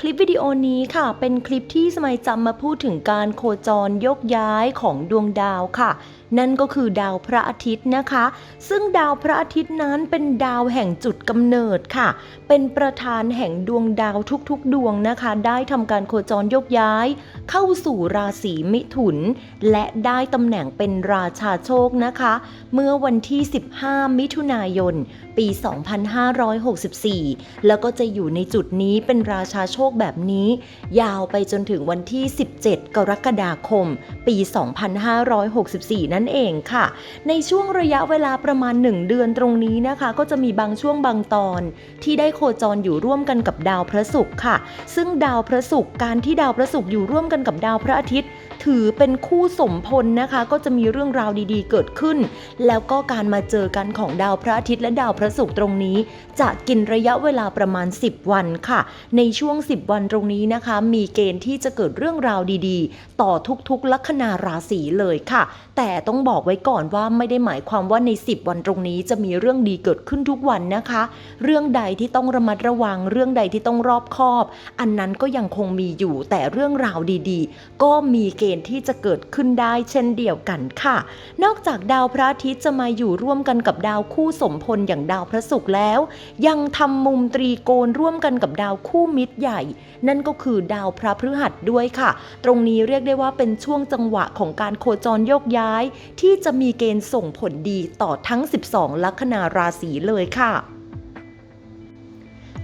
คลิปวิดีโอนี้ค่ะ เป็นคลิปที่สมัยจำมาพูดถึงการโคจรยกย้ายของดวงดาวค่ะ นั่นก็คือดาวพระอาทิตย์นะคะ ซึ่งดาวพระอาทิตย์นั้นเป็นดาวแห่งจุดกำเนิดค่ะ เป็นประธานแห่งดวงดาวทุกๆ ดวงนะคะ ได้ทำการโคจรยกย้าย เข้าสู่ราศีมิถุน และได้ตำแหน่งเป็นราชาโชคนะคะ เมื่อวันที่ 15 มิถุนายน ปี 2564 แล้วก็จะอยู่ในจุดนี้เป็นราชาโชคแบบนี้ ยาวไปจนถึงวันที่ 17 กรกฎาคม ปี 2564 นั่นเองค่ะ ในช่วงระยะเวลาประมาณ 1 เดือนตรงนี้นะคะ ก็จะมีบางช่วงบางตอน ที่ได้โคจรอยู่ร่วมกันกับดาวพระศุกร์ค่ะ ซึ่งดาวพระศุกร์การที่ดาวพระศุกร์อยู่ร่วมกันกับดาวพระอาทิตย์ถือเป็นคู่สมพลนะคะ ก็จะมีเรื่องราวดีๆ เกิดขึ้น แล้วก็การมาเจอกันของดาวพระอาทิตย์และดาวพระศุกร์ตรงนี้ จะกินระยะเวลาประมาณ 10 วันค่ะ ในช่วง 10 วันตรงนี้นะคะ มีเกณฑ์ที่จะเกิดเรื่องราวดีๆ ต่อทุกๆ ลัคนาราศีเลยค่ะ แต่ต้องบอกไว้ก่อนว่าไม่ได้หมายความว่าใน 10 วันตรงนี้จะมีเรื่องดีเกิดขึ้นทุกวันนะคะ เรื่องใดที่ต้องระมัดระวัง เรื่องใดที่ต้องรอบคอบ อันนั้นก็ยังคงมีอยู่แต่เรื่องราวดีๆ ก็มีเกณฑ์ที่จะเกิดขึ้นได้เช่นเดียวกันค่ะ นอกจากดาวพระอาทิตย์จะมาอยู่ร่วมกันกับดาวคู่สมพลอย่างดาวพระศุกร์แล้ว ยังทำมุมตรีโกณร่วมกันกับดาวคู่มิตรใหญ่ นั่นก็คือดาวพระพฤหัสด้วยค่ะ ตรงนี้เรียกได้ว่าเป็นช่วงจังหวะของการโคจรโยกย้าย ที่จะมีเกณฑ์ส่งผลดีต่อทั้ง 12 ลัคนาราศีเลยค่ะ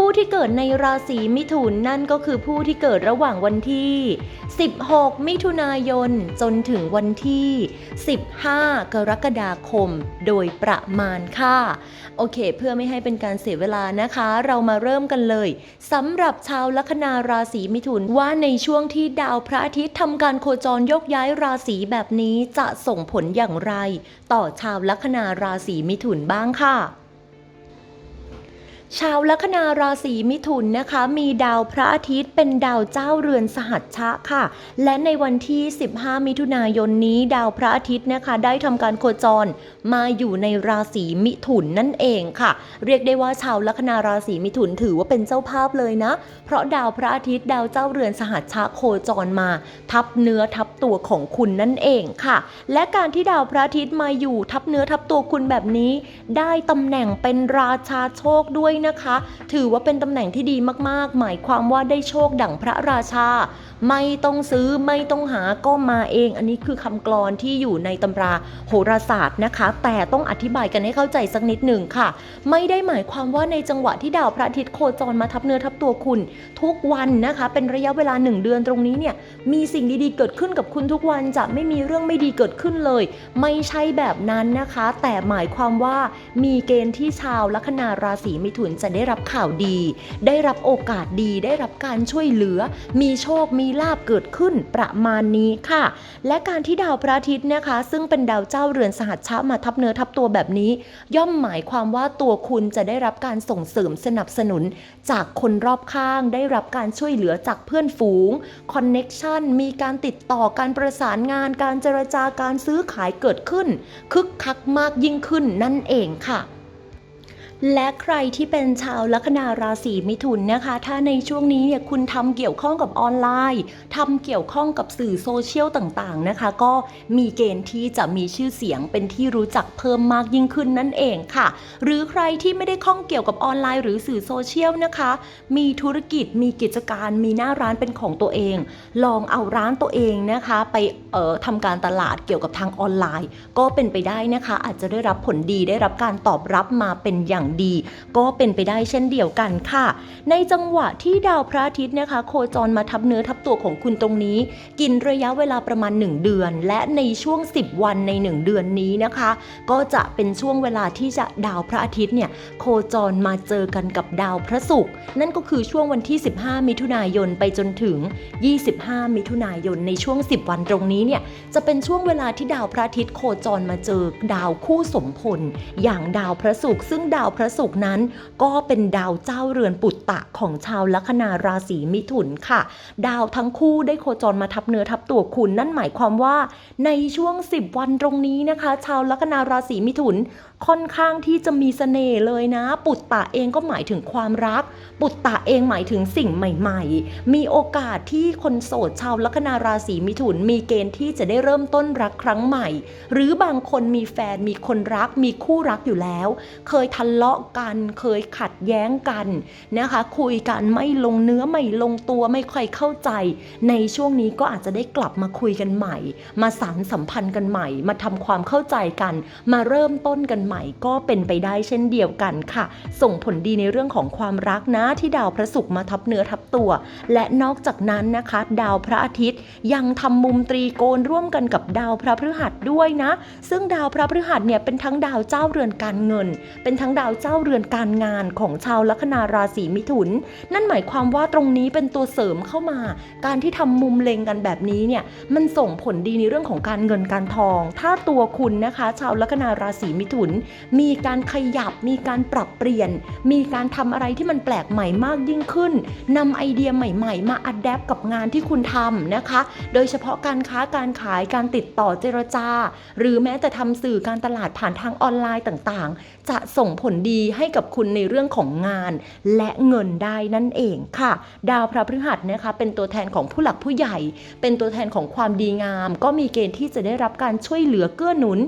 ผู้ที่เกิดในราศีมิถุนนั่นก็คือผู้ที่เกิดระหว่างวันที่ 16 มิถุนายน จนถึงวันที่ 15 กรกฎาคม โดยประมาณค่ะ โอเค เพื่อไม่ให้เป็นการเสียเวลานะคะ เรามาเริ่มกันเลยสำหรับชาวลัคนาราศีมิถุนว่าในช่วงที่ดาวพระอาทิตย์ทำการโคจรยกย้ายราศีแบบนี้จะส่งผลอย่างไร ต่อชาวลัคนาราศีมิถุนบ้างค่ะ ชาวลัคนาราศีมิถุนนะคะ มีดาวพระอาทิตย์เป็นดาวเจ้าเรือนสหัชชะค่ะ และในวันที่ 15 มิถุนายนนี้ ดาวพระอาทิตย์นะคะ ได้ทำการโคจรมาอยู่ในราศีมิถุนนั่นเองค่ะ เรียกได้ว่าชาวลัคนาราศีมิถุนถือว่าเป็นเจ้าภาพเลยนะ เพราะดาวพระอาทิตย์ดาวเจ้าเรือนสหัชชะโคจรมา ทับเนื้อทับตัวของคุณนั่นเองค่ะ และการที่ดาวพระอาทิตย์มาอยู่ทับเนื้อทับตัวคุณแบบนี้ ได้ตำแหน่งเป็นราชาโชคด้วยนะคะ ถือว่าเป็นตำแหน่งที่ดีมากๆ หมายความว่าได้โชคดั่งพระราชา ไม่ต้องซื้อไม่ต้องหาก็มาเอง อันนี้คือคำกลอนที่อยู่ในตำราโหราศาสตร์นะคะ แต่ต้องอธิบายกันให้เข้าใจสักนิดหนึ่งค่ะ ไม่ได้หมายความว่าในจังหวะที่ดาวพระอาทิตย์โคจรมาทับเนื้อทับตัวคุณ ทุกวันนะคะ เป็นระยะเวลาหนึ่งเดือนตรงนี้เนี่ยมีสิ่งดีๆเกิดขึ้นกับคุณทุกวันจะไม่มีเรื่องไม่ดีเกิดขึ้นเลย ไม่ใช่แบบนั้นนะคะ แต่หมายความว่ามีเกณฑ์ที่ชาวลัคนาราศีมิถุนจะได้รับข่าวดี ได้รับโอกาสดี ได้รับการช่วยเหลือ มีโชคมีลาบเกิดขึ้นประมาณนี้ค่ะ และการที่ดาวพระอาทิตย์นะคะ ซึ่งเป็นดาวเจ้าเรือนสหัชชะมาทับเนื้อทับตัวแบบนี้ ย่อมหมายความว่าตัวคุณจะได้รับการส่งเสริมสนับสนุน จากคนรอบข้างได้รับการช่วยเหลือจากเพื่อนฝูงคอนเน็กชันมีการติดต่อการประสานงานการเจรจาการซื้อขายเกิดขึ้น คึกคักมากยิ่งขึ้นนั่นเองค่ะ และใครที่เป็นชาวลัคนาราศีมิถุนนะคะ ถ้าในช่วงนี้เนี่ยคุณทำเกี่ยวข้องกับออนไลน์ทำเกี่ยวข้องกับสื่อโซเชียลต่างๆนะคะ ก็มีเกณฑ์ที่จะมีชื่อเสียงเป็นที่รู้จักเพิ่มมากยิ่งขึ้นนั่นเองค่ะ หรือใครที่ไม่ได้ข้องเกี่ยวกับออนไลน์หรือสื่อโซเชียลนะคะ มีธุรกิจมีกิจการมีหน้าร้านเป็นของตัวเอง ลองเอาร้านตัวเองนะคะ ไปเอ่อทำการตลาดเกี่ยวกับทางออนไลน์ ก็เป็นไปได้นะคะ อาจจะได้รับผลดีได้รับการตอบรับมาเป็นอย่างอย่างดี ก็เป็นไปได้เช่นเดียวกันค่ะ ในจังหวะที่ดาวพระอาทิตย์นะคะ โคจรมาทับเนื้อทับตัวของคุณตรงนี้ กินระยะเวลาประมาณ 1 เดือน และในช่วง 10 วันใน 1 เดือนนี้นะคะ ก็จะเป็นช่วงเวลาที่จะดาวพระอาทิตย์เนี่ยโคจรมาเจอกันกับดาวพระศุกร์นั่นก็คือช่วงวันที่ 15 มิถุนายนไปจนถึง 25 มิถุนายนในช่วง 10 วันตรงนี้เนี่ยจะเป็นช่วงเวลาที่ดาวพระอาทิตย์โคจรมาเจอดาวคู่สมพล อย่างดาวพระศุกร์ซึ่งดาวพระศุกร์นั้น ก็เป็นดาวเจ้าเรือนปุตตะของชาวลัคนาราศีมิถุนค่ะ ดาวทั้งคู่ได้โคจรมาทับเนื้อทับตัวคุณนั่นหมายความว่า ในช่วง 10 วันตรงนี้นะคะ ชาวลัคนาราศีมิถุนค่อนข้างที่จะมีเสน่ห์เลยนะ ปุตตะเองก็หมายถึงความรัก ปุตตะเองหมายถึงสิ่งใหม่ ๆ มีโอกาสที่คนโสดชาวลัคนาราศีมิถุน มีเกณฑ์ที่จะได้เริ่มต้นรักครั้งใหม่ หรือบางคนมีแฟนมีคนรักมีคู่รักอยู่แล้ว เคยทะเลาะาะกันเคยขัดแย้งกันนะคะ คุยกันไม่ลงเนื้อไม่ลงตัวไม่ค่อยเข้าใจ ในช่วงนี้ก็อาจจะได้กลับมาคุยกันใหม่ มาสานสัมพันธ์กันใหม่ มาทำความเข้าใจกัน มาเริ่มต้นกันใหม่ ก็เป็นไปได้เช่นเดียวกันค่ะ ส่งผลดีในเรื่องของความรักนะที่ดาวพระศุกร์มาทับเนื้อทับตัว และนอกจากนั้นนะคะ ดาวพระอาทิตย์ ยังทำมุมตรีโกณร่วมกันกับดาวพระพฤหัสด้วยนะ ซึ่งดาวพระพฤหัสเนี่ยเป็นทั้งดาวเจ้าเรือนการเงิน เป็นทั้งดาวเจ้าเรือนการงานของชาวลัคนาราศีมิถุน นั่นหมายความว่าตรงนี้เป็นตัวเสริมเข้ามา การที่ทำมุมเล็งกันแบบนี้เนี่ยมันส่งผลดีในเรื่องของการเงินการทอง ถ้าตัวคุณนะคะ ชาวลัคนาราศีมิถุน มีการขยับมีการปรับเปลี่ยน มีการทำอะไรที่มันแปลกใหม่มากยิ่งขึ้นนำไอเดียใหม่ ๆ มาอัดแอปกับงานที่คุณทำนะคะ โดยเฉพาะการค้าการขายการติดต่อเจรจา หรือแม้แต่ทำสื่อการตลาดผ่านทางออนไลน์ต่างๆ จะส่งผลดีให้กับคุณในเรื่องของงาน และเงินได้นั่นเองค่ะ ดาวพระพฤหัสนะคะเป็นตัวแทนของผู้หลักผู้ใหญ่ เป็นตัวแทนของความดีงาม ก็มีเกณฑ์ที่จะได้รับการช่วยเหลือเกื้อหนุน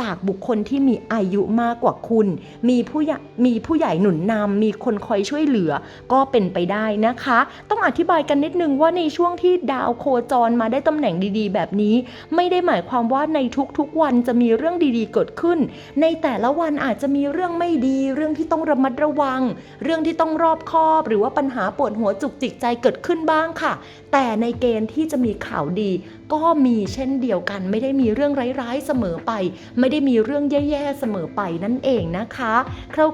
จากบุคคลที่มีอายุมากกว่าคุณ มีผู้มีผู้ใหญ่หนุนนำมีคนคอยช่วยเหลือก็เป็นไปได้นะคะ ต้องอธิบายกันนิดนึงว่าในช่วงที่ดาวโคจรมาได้ตำแหน่งดีๆ แบบนี้ ไม่ได้หมายความว่าในทุกๆวันจะมีเรื่องดีๆ เกิดขึ้น ในแต่ละวันอาจจะมีเรื่องไม่ดี เรื่องที่ต้องระมัดระวัง เรื่องที่ต้องรอบคอบ หรือว่าปัญหาปวดหัวจุกจิกใจเกิดขึ้นบ้างค่ะ แต่ในเกณฑ์ที่จะมีข่าวดี ก็มีเช่นเดียวกัน ไม่ได้มีเรื่องร้ายๆเสมอไป ไม่ได้มีเรื่องแย่ๆเสมอไปนั่นเองนะคะ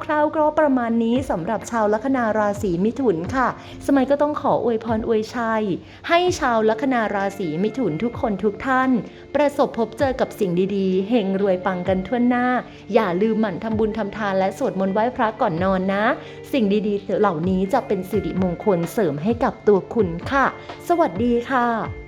คร่าวๆก็ประมาณนี้สำหรับชาวลัคนาราศีมิถุนค่ะ สมัยก็ต้องขออวยพรอวยชัย ให้ชาวลัคนาราศีมิถุนทุกคนทุกท่าน ประสบพบเจอกับสิ่งดีๆเฮงรวยปังกันทั่วหน้า อย่าลืมหมั่นทำบุญทำทานและสวดมนต์ไหว้พระก่อนนอนนะ สิ่งดีๆ เหล่านี้จะเป็นสิริมงคลเสริมให้กับตัวคุณค่ะ สวัสดีค่ะ